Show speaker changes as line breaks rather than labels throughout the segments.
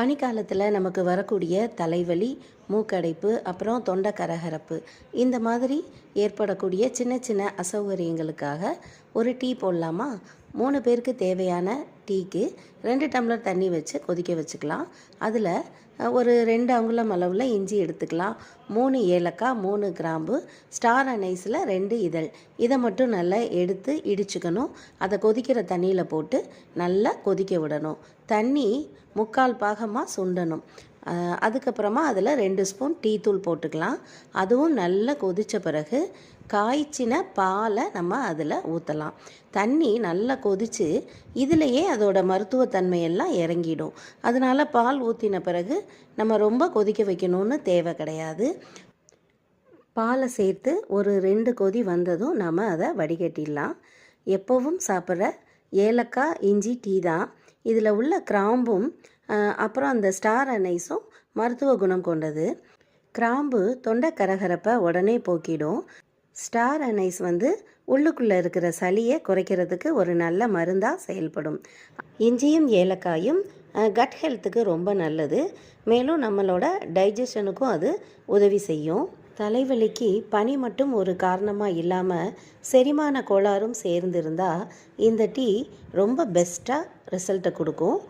பனிக்காலத்தில் நமக்கு வரக்கூடிய தலைவலி மூக்கடைப்பு அப்புறம் தொண்டை கரகரப்பு இந்த மாதிரி ஏற்படக்கூடிய சின்ன சின்ன அசௌகரியங்களுக்காக ஒரு டீ போடலாமா? மூணு பேருக்கு தேவையான டீக்கு ரெண்டு டம்ளர் தண்ணி வச்சு கொதிக்க வச்சுக்கலாம். அதில் ஒரு ரெண்டு அங்குலம் அளவில் இஞ்சி எடுத்துக்கலாம். மூணு ஏலக்காய் மூணு கிராம்பு ஸ்டார் அனைஸில் ரெண்டு இதழ். இதை மட்டும் நல்லா எடுத்து இடிச்சுக்கணும். அதை கொதிக்கிற தண்ணியில் போட்டு நல்லா கொதிக்க விடணும். தண்ணி முக்கால் பாகமாக சுண்டணும். அதுக்கப்புறமா அதில் ரெண்டு ஸ்பூன் டீ தூள் போட்டுக்கலாம். அதுவும் நல்லா கொதித்த பிறகு காய்ச்சின பாலை நம்ம அதில் ஊற்றலாம் தண்ணி நல்லா கொதித்து இதிலையே அதோட மருத்துவத்தன்மையெல்லாம் இறங்கிடும். அதனால் பால் ஊற்றின பிறகு நம்ம ரொம்ப கொதிக்க வைக்கணும்னு தேவை கிடையாது. பாலை சேர்த்து ஒரு ரெண்டு கொதி வந்ததும் நம்ம அதை வடிகட்டிடலாம். எப்போவும் சாப்பிட்ற ஏலக்காய் இஞ்சி டீ தான். இதில் உள்ள கிராம்பும் அப்புறம் அந்த ஸ்டார் அனைஸும் மருத்துவ குணம் கொண்டது. கிராம்பு தொண்டை கரகரப்பை உடனே போக்கிடும். ஸ்டார் அனைஸ் வந்து உள்ளுக்குள்ளே இருக்கிற சளியை குறைக்கிறதுக்கு ஒரு நல்ல மருந்தாக செயல்படும். இஞ்சியும் ஏலக்காயும் கட் ஹெல்த்துக்கு ரொம்ப நல்லது. மேலும் நம்மளோட டைஜஷனுக்கும் அது உதவி செய்யும். தலைவலிக்கு பனி மட்டும் ஒரு காரணமாக இல்லாமல் செரிமான கோளாறும் சேர்ந்திருந்தால் இந்த டீ ரொம்ப பெஸ்ட்டாக ரிசல்ட்டை கொடுக்கும்.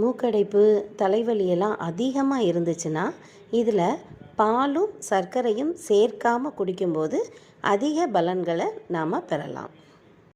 மூக்கடைப்பு தலைவலியெல்லாம் அதிகமாக இருந்துச்சுன்னா இதில் பாலும் சர்க்கரையும் சேர்க்காமல் குடிக்கும்போது அதிக பலன்களை நாம் பெறலாம்.